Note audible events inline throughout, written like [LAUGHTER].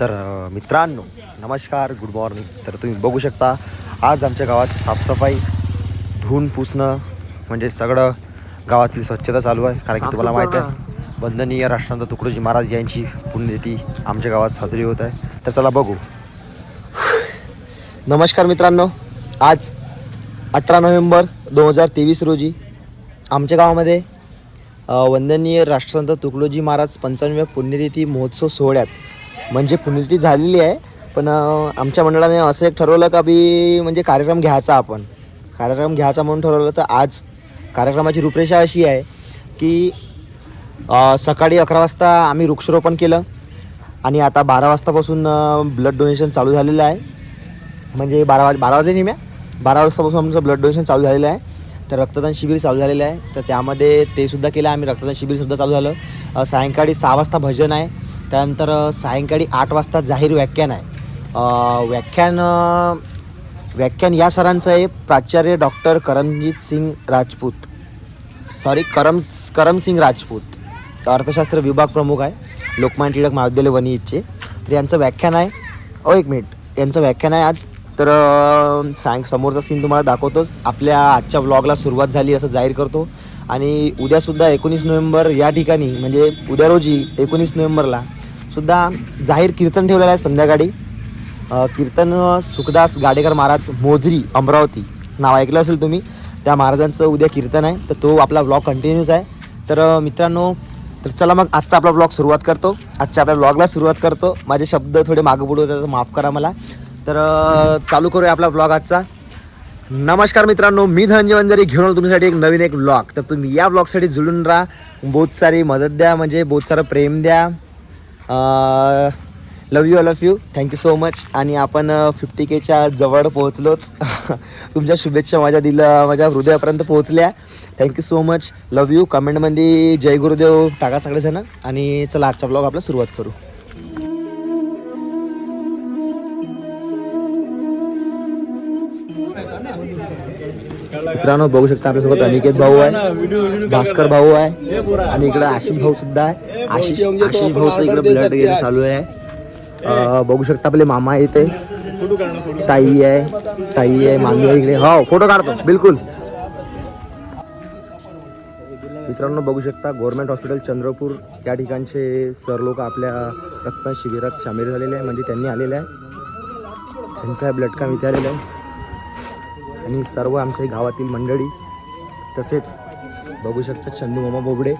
तर मित्रांनो नमस्कार गुड मॉर्निंग तर तुम्ही बघू शकता आज आमच्या गावात साफसफाई धुवून पुसणं म्हणजे सगळं गावातील स्वच्छता चालू आहे. कारण की तुम्हाला माहीत आहे वंदनीय राष्ट्रांत तुकडोजी महाराज यांची पुण्यतिथी आमच्या गावात साजरी होत आहे. तर चला बघू. नमस्कार मित्रांनो आज अठरा नोव्हेंबर दोन हजार तेवीस रोजी आमच्या गावामध्ये वंदनीय राष्ट्रसंत तुकडोजी महाराज पंचावन्नव्या पुण्यतिथी महोत्सव सोहळ्यात म्हणजे पुण्यतिथी झालेली आहे. पण आमच्या मंडळाने असं एक ठरवलं का बी म्हणजे कार्यक्रम घ्यायचा आपण. कार्यक्रम घ्यायचा म्हणून ठरवलं तर आज कार्यक्रमाची रूपरेषा अशी आहे की सकाळी अकरा वाजता आम्ही वृक्षारोपण केलं आणि आता बारा वाजतापासून ब्लड डोनेशन चालू झालेलं आहे. म्हणजे बारा वाज बारा वाजे निम्या? बारा वाजतापासून आमचं ब्लड डोनेशन चालू झालेलं आहे. तर रक्तदान शिबिर चालू झालेलं आहे. तर त्यामध्ये ते सुद्धा केलं आम्ही. रक्तदान शिबिरसुद्धा चालू झालं. सायंकाळी सहा वाजता भजन आहे. त्यानंतर सायंकाळी आठ वाजता जाहीर व्याख्यान आहे. व्याख्यान व्याख्यान या सरांचं आहे प्राचार्य डॉक्टर करमजीत सिंग राजपूत. सॉरी करम करमसिंग राजपूत. अर्थशास्त्र विभाग प्रमुख आहे. लोकमान्य टिळक महाविद्यालय वणी तर यांचं व्याख्यान आहे. ओ एक मिनिट. यांचं व्याख्यान आहे आज. तर सांग समोरचा सीन तुम्हाला दाखवतोच. आपल्या आजच्या व्लॉगला सुरुवात झाली असं जाहीर करतो. आणि उद्यासुद्धा एकोणीस नोव्हेंबर या ठिकाणी म्हणजे उद्या रोजी एकोणीस नोव्हेंबरला सुद्धा जाहीर कीर्तन ठेवलेलं आहे संध्याकाळी. कीर्तन सुखदास गाडेकर महाराज मोजरी अमरावती. नाव ऐकलं असेल तुम्ही त्या महाराजांचं उद्या कीर्तन आहे तर तो आपला ब्लॉग कंटिन्यूच आहे. तर मित्रांनो तर चला मग आजचा आपला ब्लॉग सुरुवात करतो. आजच्या आपल्या ब्लॉगला सुरुवात करतो. माझे शब्द थोडे मागं पुढे होते तर माफ करा मला. तर चालू करूया आपला ब्लॉग आजचा. नमस्कार मित्रांनो मी धनंजय वंजारी घेऊन आलो तुमच्यासाठी एक नवीन एक ब्लॉग तर तुम्ही या ब्लॉगसाठी जुळून राहा. बहुत सारी मदत द्या म्हणजे बहुत सारं प्रेम द्या. Love you all of you thank you so much आणि आपण uh, फिफ्टी केच्या जवळ पोहोचलोच. [LAUGHS] तुमच्या शुभेच्छा माझ्या दिलं uh, माझ्या हृदयापर्यंत पोहोचल्या. Thank you so much love you कमेंटमध्ये जय गुरुदेव टाका सगळेजणं. आणि चला आजचा ब्लॉग आपला सुरुवात करू. मित्रांनो बघू शकता आपल्यासोबत अनिकेत भाऊ आहे भास्कर भाऊ आहे आणि इकडे आशिष भाऊ सुद्धा आहे. आशिष आशिष भाऊचं इकडे ब्लड वगैरे चालू आहे. बघू शकता आपले मामा येते ताई आहे ताई आहे मामी आहे इकडे. हो फोटो काढतो बिलकुल. मित्रांनो बघू शकता गव्हर्नमेंट हॉस्पिटल चंद्रपूर या ठिकाणचे सर लोक आपल्या रक्त शिबिरात सामील झालेले आहे म्हणजे त्यांनी आलेले आहे त्यांचा ब्लड काम इथे आलेला आहे. आणि सर्व आमच्या गावातील मंडळी तसेच बघू शकता चंदू मामा बोबडे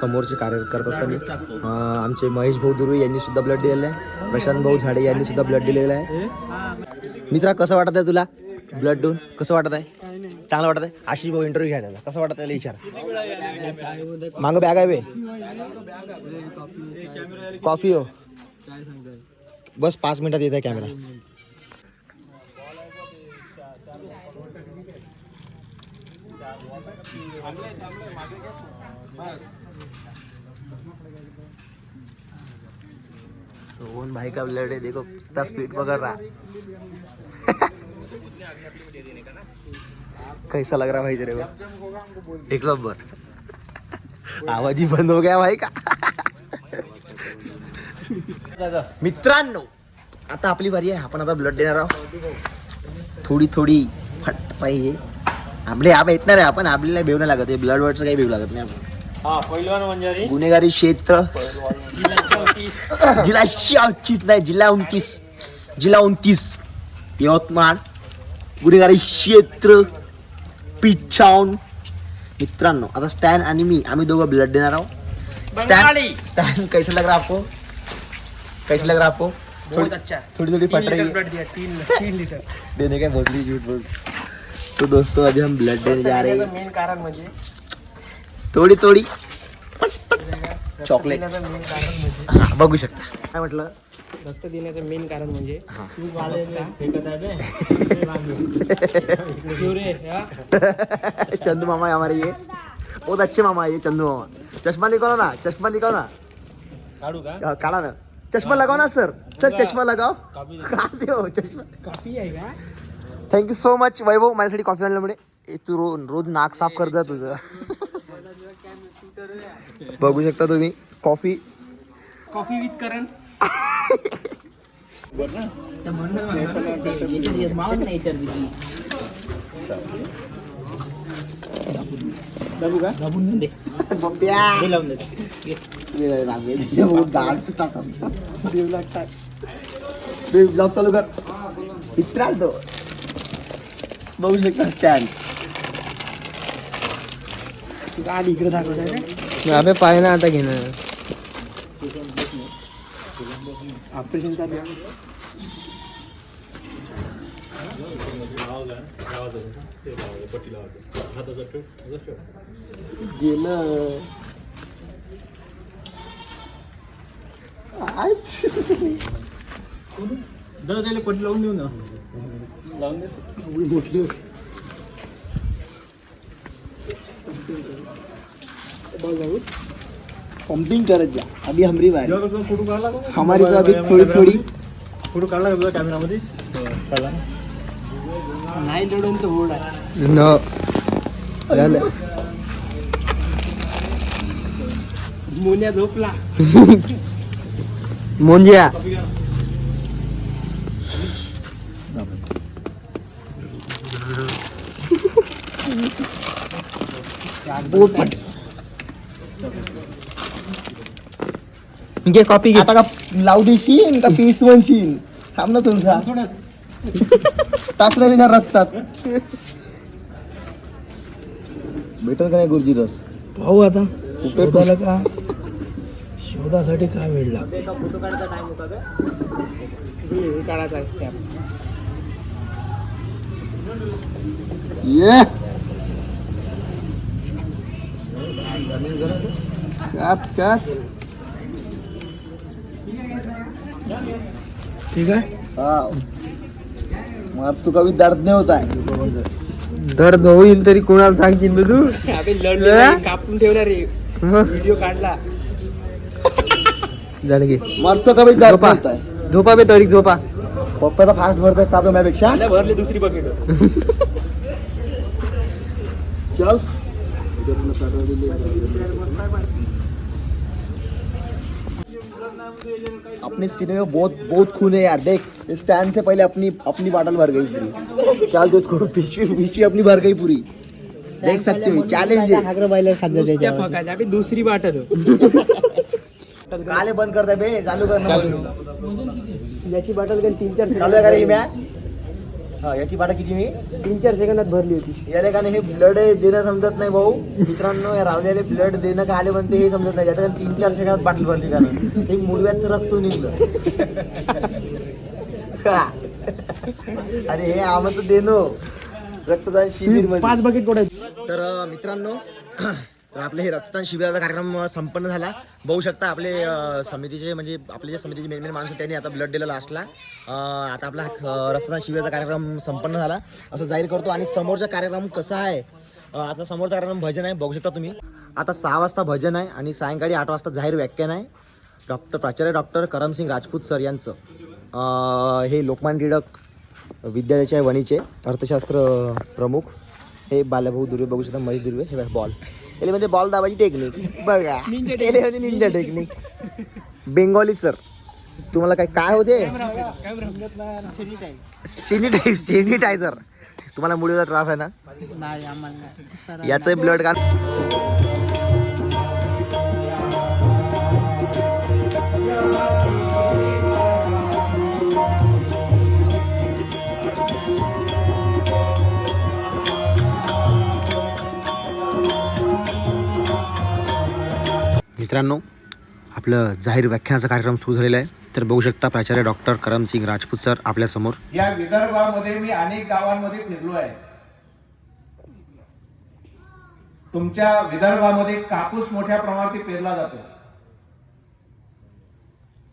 समोरचे कार्य करत असताना आमचे महेश भाऊ दुर्वे यांनी सुद्धा ब्लड दिलेलं आहे. प्रशांत भाऊ झाडे यांनी सुद्धा ब्लड दिलेलं आहे. मित्रा कसं वाटत आहे तुला ब्लड देऊन? कसं वाटत आहे चांगलं वाटत आहे आशिष भाऊ इंटरव्ह्यू घ्यायला कसं वाटत आहे विचार. मागं बॅग आहे बे. कॉफी हो. बस पाच मिनिटात येत आहे कॅमेरा सोन भाई का ब्लड है देखो कितना स्पीड पकड़ रहा कैसा लग रहा भाई तेरे को? एक नंबर। आवाज ही बंद हो गया भाई का। मित्रांनो आता आपली बारी आहे आपण आता ब्लड देणार आहोत. थोडी थोडी फट पाहिजे आपले आप येतणार आहे आपण आपल्याला भेव नाही लागत ब्लड वर्डचं काही भेव लागत नाही आपण हा पहिलवान म्हणजे गुन्हेगारी क्षेत्र. जिल्हा उनतीस नाही जिल्हा उनतीस. जिल्हा उनतीस. यवतमाळ. गुन्हेगारी क्षेत्र. पिछाऊन. मित्रांनो आता स्टॅन आणि मी आम्ही दोघं ब्लड देणार आहोत. स्टॅन स्टॅन कैसा लग रहा आपको? कैसा लग रहा आपको? बहुत अच्छा. थोड़ी थोड़ी फट रही है तीन लिटर [LAUGHS] देने का झूठ बोल तो दोस्तों अभी हम ब्लड देने जा रहे हैं। मेन कारण म्हणजे थोडी थोडी चॉकलेट हा बघू शकता। काय म्हटलं रक्त देण्याचं मेन कारण म्हणजे तू बे. [LAUGHS] क्यों रे चंदू मामा है हमारे ये। बहुत अच्छे मामा है ये चंदू मामा। चश्मा लिखाओ ना चश्मा लिखाओ ना। काढू का? अ, काढा ना। चश्मा लगाओ ना सर। सर चश्मा लगाओ। कॉफ़ी हो। चष्मा कॉफ़ी आहे का थँक्यू सो मच वैभव. माझ्यासाठी कॉफी आणल्यामुळे तू रो रोज नाक साफ कर जा तुझं. बघू शकता तुम्ही. Coffee coffee with Karan blog चालू कर. इत्र तो. बघू शकता स्टँड गाडी इकडे दाखवत अबे पाय ना आता घेणं. ऑपरेशन चालू गेलं. जरा त्याला पट लावून देऊ ना लावून दे. पंपिंग करत जा. अभी हमरी बारी फोटो काढला का? हमारी तो अभी थोड़ी थोड़ी. फोटो काढला का कॅमेरामध्ये? काढला नाही लढून तर ओढ. आहे न झालं. मोन्या झोपला. [LAUGHS] मुंजिया पोट. घे कॉपी घे. आता का लावू देशील का पीस म्हणशील थांब ना तुमचा. थोडस टाकलं त्याच्या रक्तात. भेटल का नाही गुरुजी रस? भाऊ आता उपयोग झाला का? शोधासाठी काय वेळ लागतो? फोटो काढायचा टाइम होता का? काढायचा स्टॅप ये. काच काच ठीक आहे. हाँ मार तू कभी दर्द नहीं होता है दर्द होईल तरी कोणाला सांगशील बे तू? लढले कापून ठेवणार रे व्हिडिओ काढला. झालं तो कभी दर्द झोपा. होता है झोपा बे तरी झोपा. पप्पा तो फास्ट भरता है कापे माझ्यापेक्षा भरली दुसरी बकेट चल. अपने सीने में बहुत बहुत खून है यार देख स्टैंड से पहले अपनी अपनी बॉटल भर गई पूरी। चल तो इसको पिछली पिछली अपनी भर गई पूरी। देख सकते हो चैलेंज है। त्या फकाच्या अबे दुसरी बाटल काले बंद करता बे चालू कर। ना याची बाटल काही तीन चार चालू आहे का रे म्या हा याची बाटा किती मी? तीन चार सेकंदात भरली होती. याला का नाही हे ब्लड देणं समजत नाही भाऊ. मित्रांनो या रावल्याले ब्लड देणं का आले म्हणते हे समजत नाही. याचं तीन चार सेकंदात बाटली भरली का नाही? ते मुडव्याचं रक्त निघलं? अरे हे आम्हाला देणं. रक्तदान शिबिर पाच बकेट कोण तर मित्रांनो तर आपले हे रक्तदान शिबिराचा कार्यक्रम संपन्न झाला. बघू शकता आपले समितीचे म्हणजे आपले जे समितीचे मेन मेन माणसं त्यांनी आता ब्लड दिलं लास्टला आता आपला रक्तदान शिबिराचा कार्यक्रम संपन्न झाला. असं जाहीर करतो. आणि समोरचा कार्यक्रम कसा आहे? आता समोरचा कार्यक्रम भजन आहे. बघू शकता तुम्ही. आता सहा वाजता भजन आहे आणि सायंकाळी आठ वाजता जाहीर व्याख्यान आहे. डॉक्टर प्राचार्य डॉक्टर करमसिंग राजपूत सर यांचं. हे लोकमान टिळक विद्यालयाचे आहे वणीचे. अर्थशास्त्र प्रमुख. हे बालभाऊ दुर्वे बघू शकता महेश दुर्वे. हे बॉल याला म्हणजे बॉल दाबाची टेक्निक बघा. याला म्हणजे निंजा टेक्निक बेंगॉली सर तुम्हाला काय काय होते? सॅनिटाईझर सॅनिटायझर तुम्हाला मुलीचा त्रास आहे ना? याचं ब्लड का मित्रांनो आपलं जाहीर व्याख्यानाचा कार्यक्रम सुरू झालेला आहे. तर बघू शकता प्राचार्य डॉक्टर करमसिंग राजपूत सर आपल्यासमोर या विदर्भामध्ये मी अनेक गावांमध्ये फिरलो आहे. तुमच्या विदर्भामध्ये कापूस मोठ्या प्रमाणात पेरला जातो.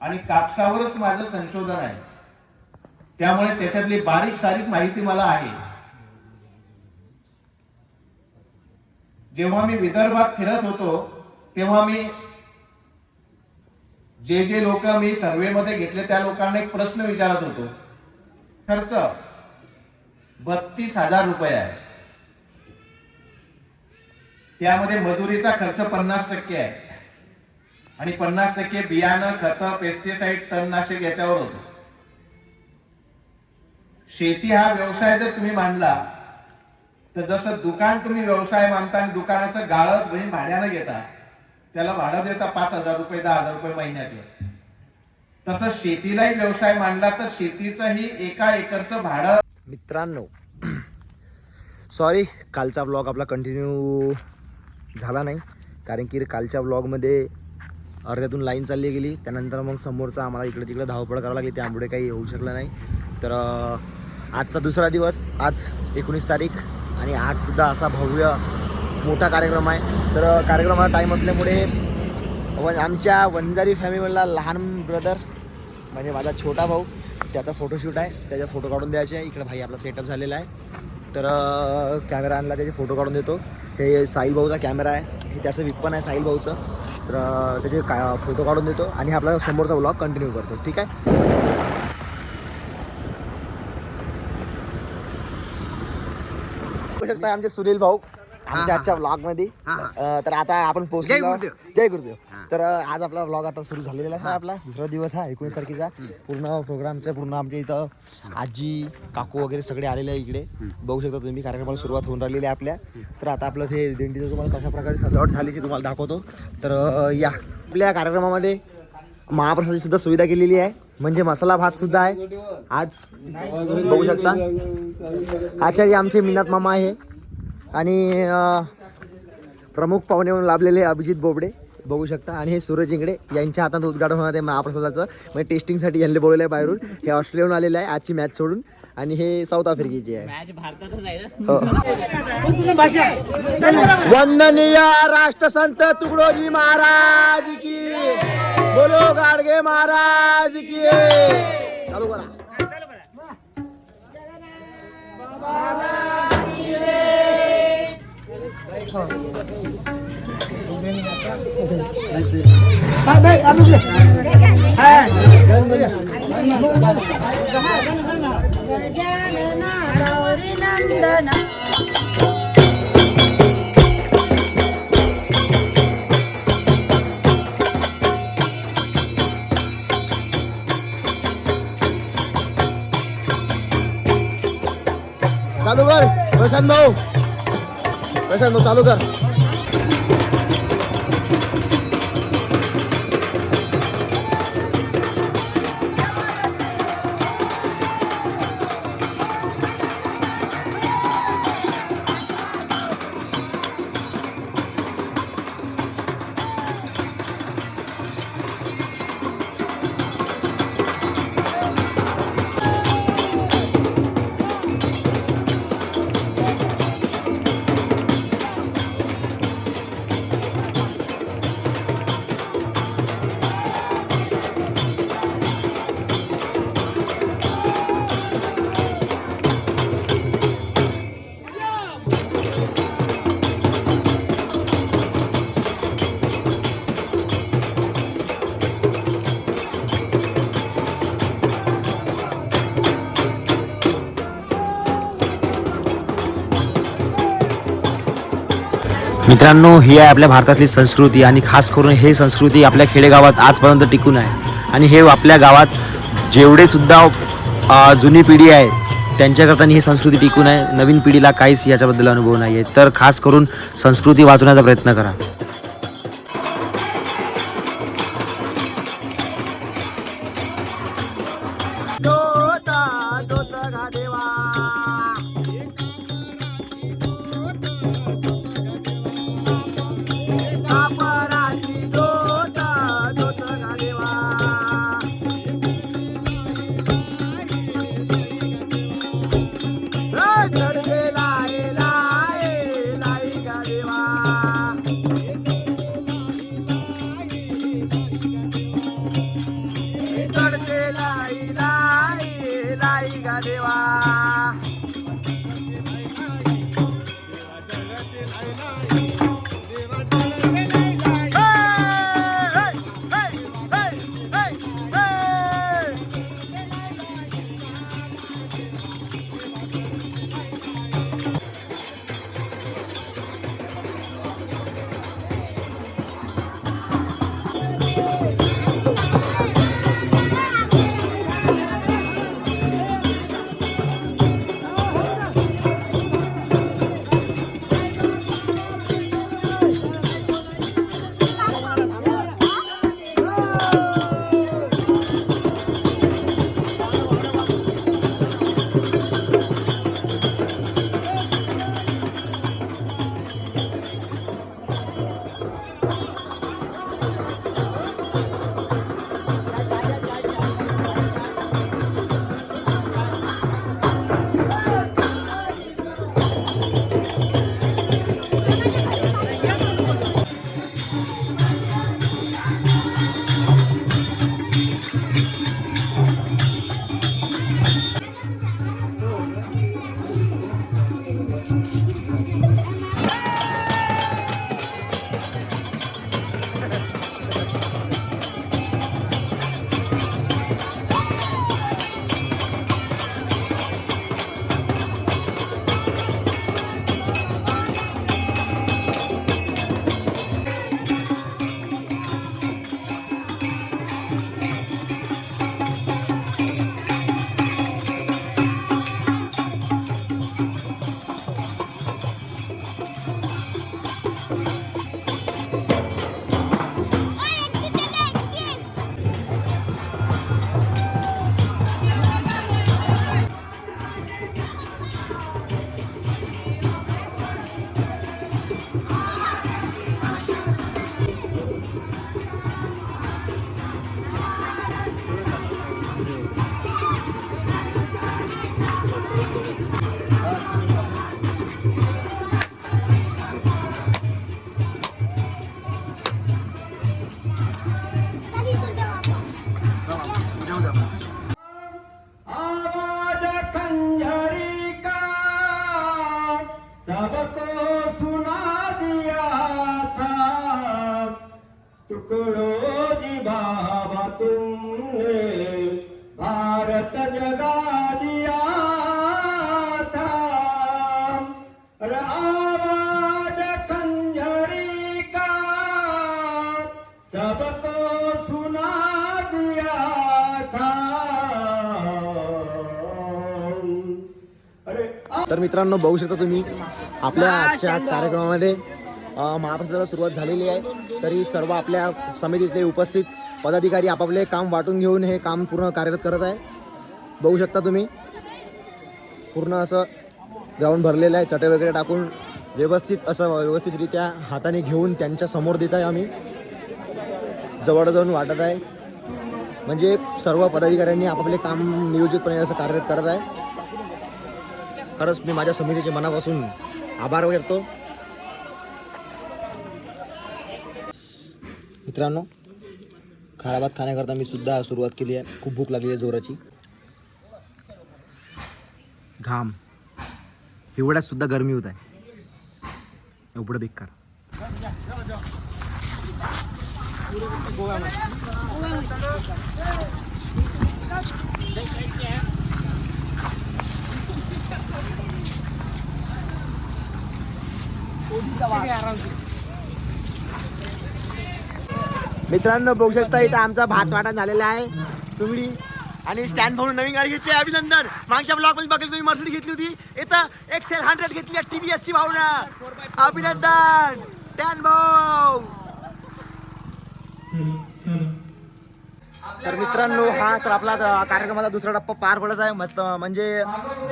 आणि कापसावरच माझं संशोधन आहे. त्यामुळे त्याच्यातली बारीक सारीक माहिती मला आहे. जेव्हा मी विदर्भात फिरत होतो तेव्हा मी जे जे लोक मी सर्वेमध्ये घेतले त्या लोकांना एक प्रश्न विचारत होतो. खर्च बत्तीस हजार रुपये आहे. त्यामध्ये मजुरीचा खर्च पन्नास टक्के आहे. आणि पन्नास टक्के बियाणं खत पेस्टिसाइड तणनाशक याच्यावर होतो. शेती हा व्यवसाय जर तुम्ही मांडला तर जसं दुकान तुम्ही व्यवसाय मानता आणि दुकानाचं गाळत तुम्ही भाड्यानं घेता त्याला भाडं देता पाच हजार रुपये दहा हजार रुपये महिन्याचे. तसं शेतीलाही व्यवसाय मांडला तर शेतीचंही एका एकरचं भाडं मित्रांनो [CLEARS THROAT] सॉरी कालचा ब्लॉग आपला कंटिन्यू झाला नाही. कारण की कालच्या ब्लॉगमध्ये अर्ध्यातून लाईन चालली गेली. त्यानंतर मग समोरचा आम्हाला इकडे तिकडे धावपळ करावं लागली. त्यामुळे काही होऊ शकलं नाही. तर आजचा दुसरा दिवस आज एकोणीस तारीख. आणि आजसुद्धा असा भव्य मोठा कार्यक्रम आहे. तर कार्यक्रमाला टाईम असल्यामुळे व आमच्या वंजारी फॅमिलीला लहान ब्रदर म्हणजे माझा छोटा भाऊ त्याचा फोटोशूट आहे. त्याचे फोटो काढून द्यायचे. आहे इकडे भाई आपला सेटअप झालेला आहे. तर कॅमेरा आणला त्याचे फोटो काढून देतो. हे साहिल भाऊचा कॅमेरा आहे. हे त्याचं विप्पन आहे साहिल भाऊचं. तर त्याचे का फोटो काढून देतो आणि आपला समोरचा ब्लॉग कंटिन्यू करतो. ठीक आहे? शकता आमचे सुनील भाऊ. आमच्या आजच्या ब्लॉगमध्ये अं, तर आता आपण पोहोचलो. जय गुरुदेव. तर अं, आज आपला ब्लॉग आता सुरू झालेला आहे आपला. दुसरा दिवस हा एकोणीस तारखेचा. पूर्ण प्रोग्रामचा पूर्ण आमच्या इथं आजी काकू वगैरे सगळे आलेले आहे इकडे. बघू शकता तुम्ही कार्यक्रमाला सुरुवात होऊन राहिलेली आहे आपल्या. तर आता आपलं ते दिंडीचं तुम्हाला कशा प्रकारे सजावट झाली ती तुम्हाला दाखवतो. तर अं, या. आपल्या कार्यक्रमामध्ये महाप्रसादाची सुद्धा सुविधा केलेली आहे. म्हणजे मसाला भात सुद्धा आहे. आज बघू शकता. आचार्य आमचे मिनात मामा आहे. आणि प्रमुख पाहुणे म्हणून लाभलेले अभिजित बोबडे. बघू शकता. आणि हे सूरज इंगडे यांच्या हातात उद्घाटन होणार आहे महाप्रसादाचं म्हणजे टेस्टिंगसाठी यांनी बोलवलं आहे बाहेरून. हे ऑस्ट्रेलियाहून आलेलं आहे. आजची मॅच सोडून. आणि हे साऊथ आफ्रिकेचे आहे. हो. वंदनीय राष्ट्रसंत तुकडोजी महाराज की. बोलो गाडगे महाराज की. चालू करा. गजानना गौरी नंदना चालू कर प्रशांत भाऊ प्रशांत भाऊ चालू कर मित्रांनो ही आहे आपल्या भारतातली संस्कृती आणि खास करून हे संस्कृती आपल्या खेडेगावात आजपर्यंत टिकून आहे. आणि हे आपल्या गावात जेवढे सुद्धा जुनी पिढी आहे त्यांच्याकरता ही संस्कृती टिकून आहे. नवीन पिढीला काहीच याच्याबद्दल अनुभव नाही आहे तर खास करून संस्कृती वाचवण्याचा प्रयत्न करा. सबको सुना दिया था। टुकड़ो जी बाबा तुमने भारत जगा दिया था। आवाज खंजरी का सबको सुना दिया था। तर मित्रांनो बघू शकता तुम्ही आपल्या आजच्या कार्यक्रमामध्ये महाप्रसादाला सुरुवात झालेली आहे. तरी सर्व आपल्या समितीतले उपस्थित पदाधिकारी आपापले काम वाटून घेऊन हे काम पूर्ण कार्यरत करत आहे. बघू शकता तुम्ही. पूर्ण असं ग्राउंड भरलेलं आहे. चटे वगैरे टाकून व्यवस्थित असं व्यवस्थितरित्या हाताने घेऊन त्यांच्यासमोर देत आहे आम्ही. जवळ जाऊन वाटत आहे. म्हणजे सर्व पदाधिकाऱ्यांनी आपापले काम नियोजितपणे असं कार्यरत करत आहे. खरंच मी माझ्या समितीचे मनापासून आभार व्यक्तो. मित्रांनो खाराभात खाण्याकरता मी सुद्धा सुरुवात केली आहे. खूप भूक लागली आहे जोराची. घाम. एवढ्यात सुद्धा गरमी होत आहे. एवढं बेकार. मित्रांनो बघू शकता इथं आमचा भात वाटा झालेला आहे. चुंगडी आणि स्टँड म्हणून नवीन गाडी घेतली आहे. अभिनंदन. मागच्या ब्लॉकमध्ये बघितलं तुम्ही मर्सिडी घेतली होती. इथं एक्सेल हंड्रेड घेतली आहे टीव्हीएस ची भावना. अभिनंदन. टॅन भाऊ. तर मित्रांनो हा तर आपला कार्यक्रमाचा दुसरा टप्पा पार पडत आहे. मतलब म्हणजे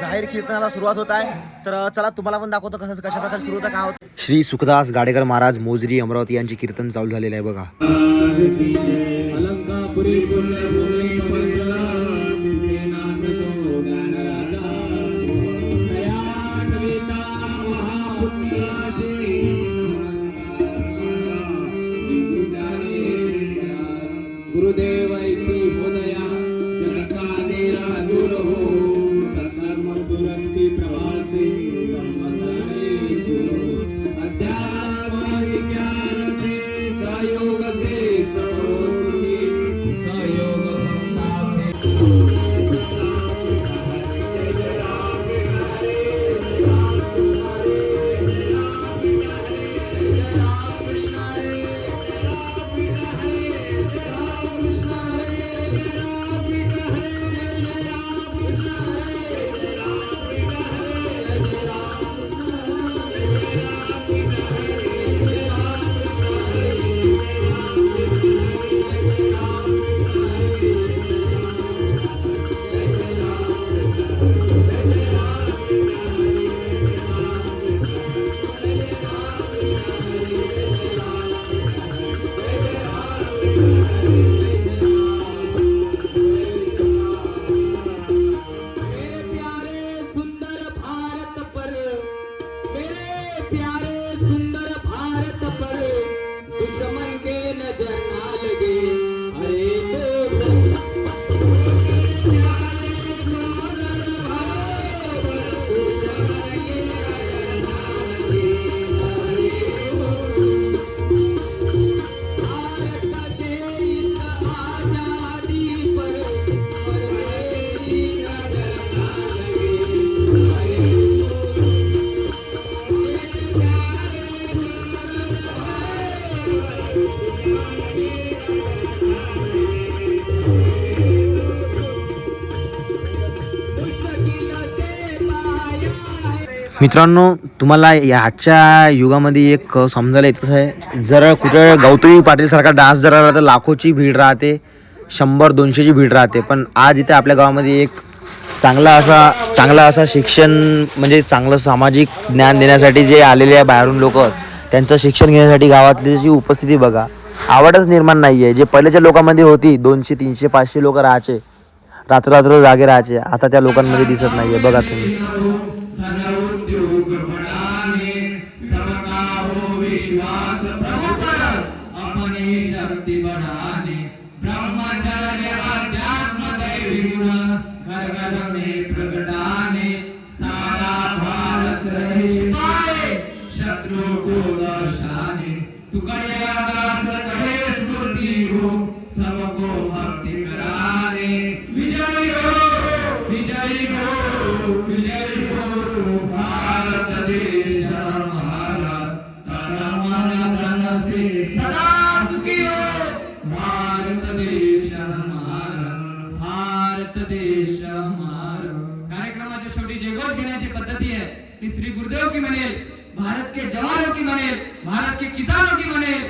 जाहीर कीर्तनाला सुरुवात होत आहे. तर चला तुम्हाला पण दाखवतो कसं कशा प्रकारे सुरू होतं काय होतं. श्री सुखदास गाडेकर महाराज मोजरी अमरावती यांची कीर्तन चालू झालेलं आहे बघा. गुरुदेव मित्रांनो तुम्हाला या आजच्या युगामध्ये एक समजायला येतच आहे. जर कुठे गौतमी पाटीलसारखा डान्स जर राहिला तर लाखोची भीड राहते शंभर दोनशेची भीड राहते. पण आज इथे आपल्या गावामध्ये एक चांगला असा चांगला असा शिक्षण म्हणजे चांगलं सामाजिक ज्ञान देण्यासाठी जे आलेले आहे बाहेरून लोक त्यांचं शिक्षण घेण्यासाठी गावातली जी उपस्थिती बघा आवडच निर्माण नाही आहे जे पहिल्याच्या लोकांमध्ये होती दोनशे तीनशे पाचशे लोक राहायचे रात्र रात्र जागे राहायचे आता त्या लोकांमध्ये दिसत नाही आहे बघा तुम्ही. कार्यक्रमाच्या शेवटी जे गोष्ट घेण्याची पद्धती आहे ती श्री गुरुदेव की म्हणेल भारत के जवानों की म्हणेल भारत के किसानों की म्हणेल.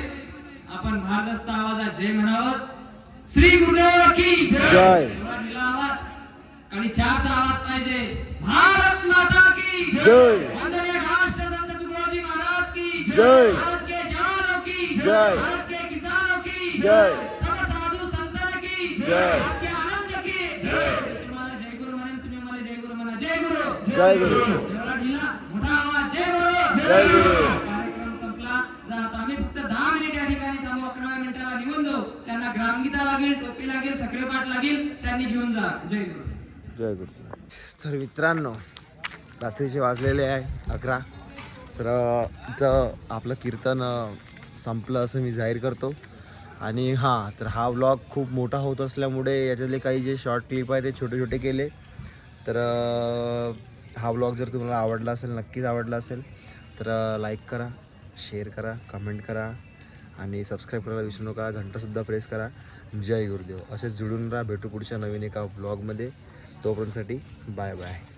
आपण भारदस्त आवाजात जय म्हणावं. श्री गुरुदेव की जय. आवाज. आणि चारचा आवाज पाहिजे. भारत माता की जय. वंदनीय राष्ट्रसंत तुकडोजी महाराज की जय. भारत के जवानों की जय. भारत के किसानों की जय. सब साधू संतन की जय. आपके आनंद की तुम्हाला जय। गुरु म्हणेल तुम्ही मला जय गुरु म्हणा जय गुरु। जय गुरु. एवढा ढिला मोठा आवाज जय गुरु। जय गुरु. कार्यक्रम संपला. जात आम्ही फक्त दहा मिनिट या ठिकाणी थांबू. अकरा मिनिटाला निघून जाऊ. त्यांना ग्रामगीता लागेल टोपी लागेल सक्रिय पाठ लागेल. त्यांनी घेऊन जा. जय गुरु. जय गुरु. तर मित्रांनो रात्रीचे वाजलेले आहे अकरा. तर इथं आपलं कीर्तन संपलं असं मी जाहीर करतो. आणि हां तर हा व्लॉग खूप मोठा होत असल्यामुळे याच्यातले काही जे शॉर्ट क्लिप आहे ते छोटे छोटे केले. तर हा व्लॉग जर तुम्हाला आवडला असेल नक्कीच आवडला असेल तर लाईक करा शेअर करा कमेंट करा. आणि सबस्क्राईब करायला विसरू नका घंटासुद्धा प्रेस करा. जय गुरुदेव. असेच जुळून राहा भेटू पुढच्या नवीन एका ब्लॉगमध्ये तोपर्यंतसाठी बाय बाय.